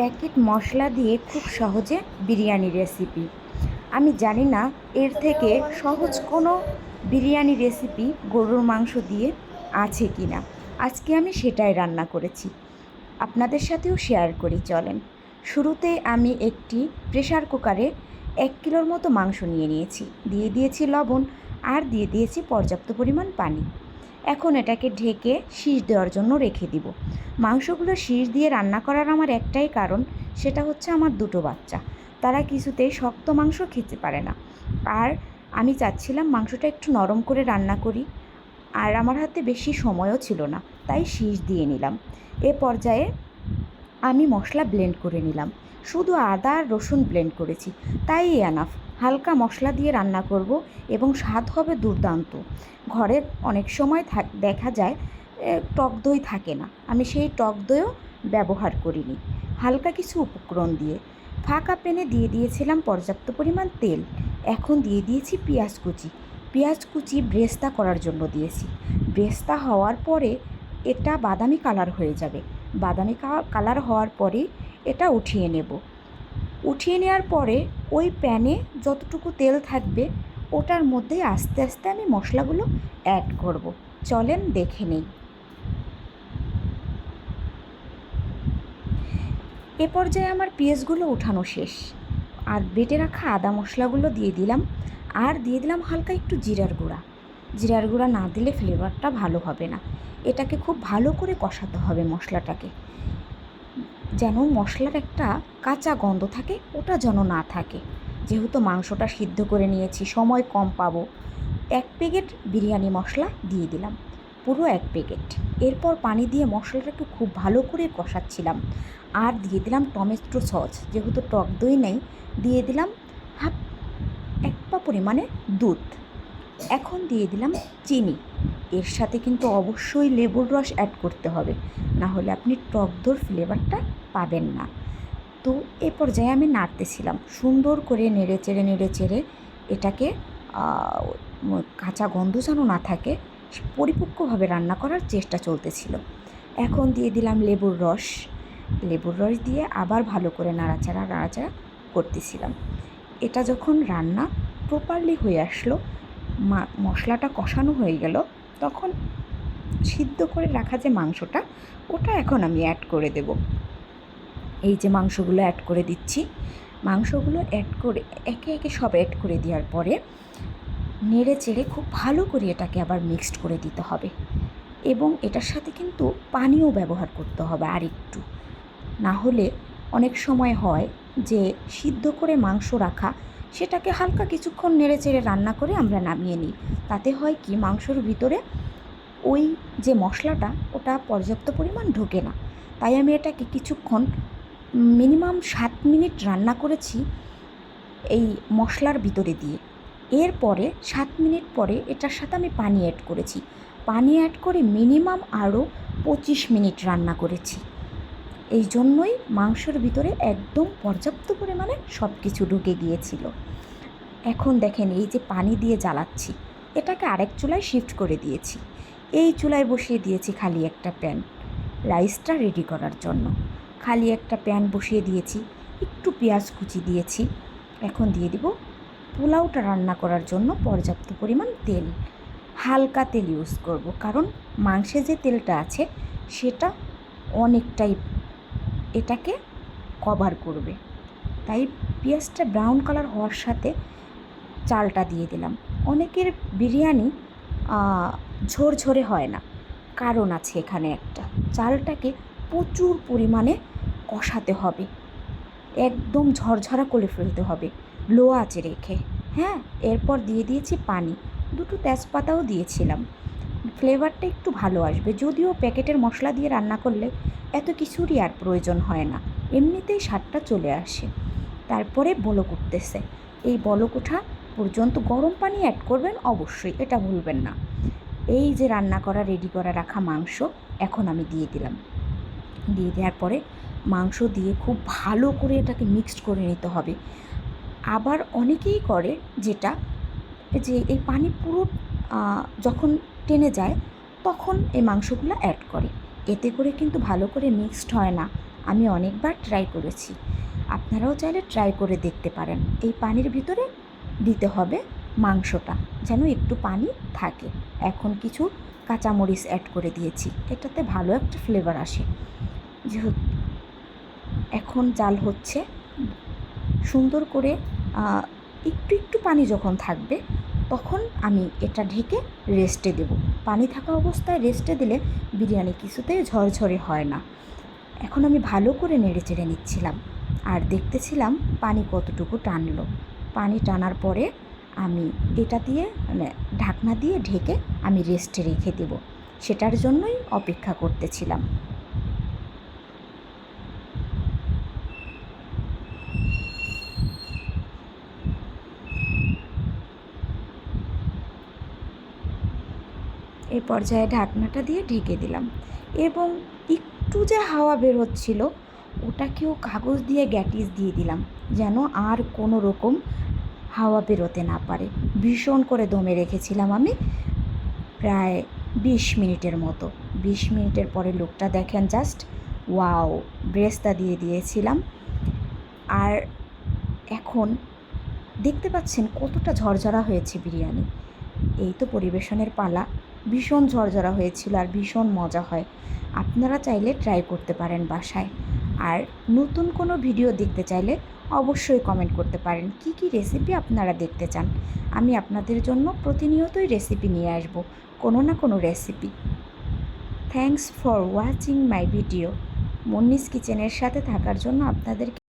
Packet মশলা দিয়ে খুব সহজে বিরিয়ানি রেসিপি। আমি জানি না এর থেকে সহজ কোনো বিরিয়ানি রেসিপি গরুর মাংস দিয়ে আছে কি না। আজকে আমি সেটাই রান্না করেছি। আপনাদের সাথেও শেয়ার করি, চলেন। শুরুতে আমি একটি প্রেসার কুকারে এক কিলোর মতো মাংস নিয়ে নিয়েছি। দিয়ে দিয়েছি লবণ আর দিয়ে দিয়েছি পর্যাপ্ত পরিমাণ পানি। এখন এটাকে ঢেকে শীষ দেওয়ার জন্য রেখে দিব। মাংসগুলো শীষ দিয়ে রান্না করার আমার একটাই কারণ, সেটা হচ্ছে আমার দুটো বাচ্চা। তারা কিছুতেই শক্ত মাংস খেতে পারে না। আর আমি চাচ্ছিলাম মাংসটা একটু নরম করে রান্না করি, আর আমার হাতে বেশি সময়ও ছিল না, তাই শীষ দিয়ে নিলাম। এ পর্যায়ে আমি মশলা ব্লেন্ড করে নিলাম। শুধু আদা আর রসুন ব্লেন্ড করেছি, তাই এনাফ হালকা মশলা দিয়ে রান্না করব এবং স্বাদ হবে দুর্দান্ত। ঘরে অনেক সময় দেখা যায় টক দই থাকে না। আমি সেই টক দইও ব্যবহার করিনি। হালকা কিছু উপকরণ দিয়ে ফাঁকা প্যানে দিয়ে দিয়েছিলাম পর্যাপ্ত পরিমাণ তেল। এখন দিয়ে দিয়েছি পেঁয়াজ কুচি। পেঁয়াজ কুচি ব্রেস্তা করার জন্য দিয়েছি। ব্রেস্তা হওয়ার পরে এটা বাদামি কালার হয়ে যাবে। বাদামি কালার হওয়ার পরে এটা উঠিয়ে নেব। উঠিয়ে নেওয়ার পরে ওই প্যানে যতটুকু তেল থাকবে, ওটার মধ্যে আস্তে আস্তে আমি মশলাগুলো অ্যাড করব। চলেন দেখে নেই। এ পর্যায়ে আমার পেঁয়াজগুলো উঠানো শেষ। আর বেটে রাখা আদা মশলাগুলো দিয়ে দিলাম। আর দিয়ে দিলাম হালকা একটু জিরার গুঁড়া। জিরার গুঁড়া না দিলে ফ্লেভারটা ভালো হবে না। এটাকে খুব ভালো করে কষাতে হবে মশলাটাকে। যেন মশলার একটা কাঁচা গন্ধ থাকে, ওটা যেন না থাকে। যেহেতু মাংসটা সিদ্ধ করে নিয়েছি, সময় কম পাবো, এক প্যাকেট বিরিয়ানি মশলা দিয়ে দিলাম, পুরো এক প্যাকেট। এরপর পানি দিয়ে মশলাটাকে খুব ভালো করে কষাচ্ছিলাম। আর দিয়ে দিলাম টমেটো সস, যেহেতু টক দই নেই, দিয়ে দিলাম হাফ, এক পা পরিমাণে দুধ। এখন দিয়ে দিলাম চিনি। এর সাথে কিন্তু অবশ্যই লেবুর রস অ্যাড করতে হবে। না হলে আপনি টক দোর ফ্লেভারটা পাবেন না। তো এ পর্যায়ে আমি নাড়তেছিলাম সুন্দর করে নেড়ে চেড়ে নেড়ে চেড়ে এটাকে কাঁচা গন্ধ যেন না থাকে পরিপক্কভাবে রান্না করার চেষ্টা চলতেছিল। এখন দিয়ে দিলাম লেবুর রস। লেবুর রস দিয়ে আবার ভালো করে নাড়াচাড়া নাড়াচাড়া করতেছিলাম। এটা যখন রান্না প্রপারলি হয়ে আসলো মশলাটা কষানো হয়ে গেল তখন সিদ্ধ করে রাখা যে মাংসটা, ওটা এখন আমি অ্যাড করে দেব। এই যে মাংসগুলো অ্যাড করে দিচ্ছি, মাংসগুলো অ্যাড করে, একে একে সব অ্যাড করে দেওয়ার পরে নেড়ে চেড়ে খুব ভালো করে এটাকে আবার মিক্সড করে দিতে হবে। এবং এটার সাথে কিন্তু পানিও ব্যবহার করতে হবে আর একটু না হলে অনেক সময় হয় যে সিদ্ধ করে মাংস রাখা সেটাকে হালকা কিছুক্ষণ নেড়ে চেড়ে রান্না করে আমরা নামিয়ে নিই। তাতে হয় কি, মাংসর ভিতরে ওই যে মশলাটা, ওটা পর্যাপ্ত পরিমাণ ঢোকে না। তাই আমি এটাকে কিছুক্ষণ, মিনিমাম সাত মিনিট রান্না করেছি এই মশলার ভিতরে দিয়ে। এরপরে সাত মিনিট পরে এটার সাথে আমি পানি অ্যাড করেছি। পানি অ্যাড করে মিনিমাম আরও পঁচিশ মিনিট রান্না করেছি। এই জন্যই মাংসের ভিতরে একদম পর্যাপ্ত পরিমাণে সব কিছু ঢুকে গিয়েছিল। এখন দেখেন এই যে পানি দিয়ে জ্বালাচ্ছি, এটাকে আরেক চুলায় শিফট করে দিয়েছি। এই চুলায় বসিয়ে দিয়েছি খালি একটা প্যান, রাইসটা রেডি করার জন্য। খালি একটা প্যান বসিয়ে দিয়েছি, একটু পেঁয়াজ কুচি দিয়েছি। এখন দিয়ে দিব পোলাওটা রান্না করার জন্য পর্যাপ্ত পরিমাণ তেল। হালকা তেল ইউজ করব, কারণ মাংসে যে তেলটা আছে, সেটা অনেকটাই এটাকে কভার করবে। তাই পেঁয়াজটা ব্রাউন কালার হওয়ার সাথে চালটা দিয়ে দিলাম। অনেকের বিরিয়ানি ঝরঝরে হয় না। কারণ আছে এখানে একটা। চালটাকে প্রচুর পরিমাণে কষাতে হবে। একদম ঝরঝরা করে ফেলতে হবে। লো আঁচে রেখে। হ্যাঁ এরপর দিয়ে দিয়েছি পানি। দুটো তেজপাতাও দিয়েছিলাম। ফ্লেভারটা একটু ভালো আসবে। যদিও প্যাকেটের মশলা দিয়ে রান্না করলে এত কিছুরই আর প্রয়োজন হয় না। এমনিতেই স্বাদটা চলে আসে। তারপরে বলক উঠতেছে। এই বলক ওঠা পর্যন্ত গরম পানি অ্যাড করবেন অবশ্যই, এটা ভুলবেন না। এই যে রান্না করা রেডি করা, রাখা মাংস এখন আমি দিয়ে দিলাম। দিয়ে দেওয়ার পরে মাংস দিয়ে খুব ভালো করে এটাকে মিক্সড করে নিতে হবে। আবার অনেকেই করে যেটা, যে এই পানি পুরো যখন টেনে যায়, তখন এই মাংসগুলো অ্যাড করে। এতে করে কিন্তু ভালো করে মিক্সড হয় না। আমি অনেকবার ট্রাই করেছি। আপনারাও চাইলে ট্রাই করে দেখতে পারেন। এই পানির ভিতরে দিতে হবে মাংসটা, যেন একটু পানি থাকে। এখন কিছু কাঁচামরিচ অ্যাড করে দিয়েছি। এটাতে ভালো একটা ফ্লেভার আসে। যেহেতু, এখন জাল হচ্ছে। সুন্দর করে একটু একটু পানি যখন থাকবে, তখন আমি এটা ঢেকে রেস্টে দেব। পানি থাকা অবস্থায় রেস্টে দিলে বিরিয়ানি কিছুতেই ঝরঝরে হয় না। এখন আমি ভালো করে নেড়ে চেড়ে নিচ্ছিলাম আর দেখতেছিলাম পানি কতটুকু টানল। পানি টানার পরে আমি এটা দিয়ে মানে ঢাকনা দিয়ে ঢেকে আমি রেস্টে রেখে দেব। সেটার জন্যই অপেক্ষা করতেছিলাম। এই পর্যায়ে ঢাকনাটা দিয়ে ঢেকে দিলাম। এবং একটু যে হাওয়া বের হচ্ছিল, ওটাকেও কাগজ দিয়ে গ্যাটিস দিয়ে দিলাম, যেন আর কোনো রকম হাওয়া বেরোতে না পারে। ভীষণ করে দমে রেখেছিলাম আমি প্রায় বিশ মিনিটের মতো। বিশ মিনিটের পরে লোকটা দেখেন জাস্ট ওয়াও ব্রেস্তা দিয়ে দিয়েছিলাম। আর এখন দেখতে পাচ্ছেন কতটা ঝরঝরা হয়েছে বিরিয়ানি। এই তো পরিবেশনের পালা। ভীষণ ঝরঝরা হয়েছিল আর ভীষণ মজা হয়। আপনারা চাইলে ট্রাই করতে পারেন বাসায়। আর নতুন কোনো ভিডিও দেখতে চাইলে অবশ্যই কমেন্ট করতে পারেন। কি কি রেসিপি আপনারা দেখতে চান? আমি আপনাদের জন্য প্রতিনিয়তই রেসিপি নিয়ে আসব, কোনো না কোনো recipe thanks for watching my video মন্নিস কিচেনের সাথে থাকার জন্য আপনাদেরকে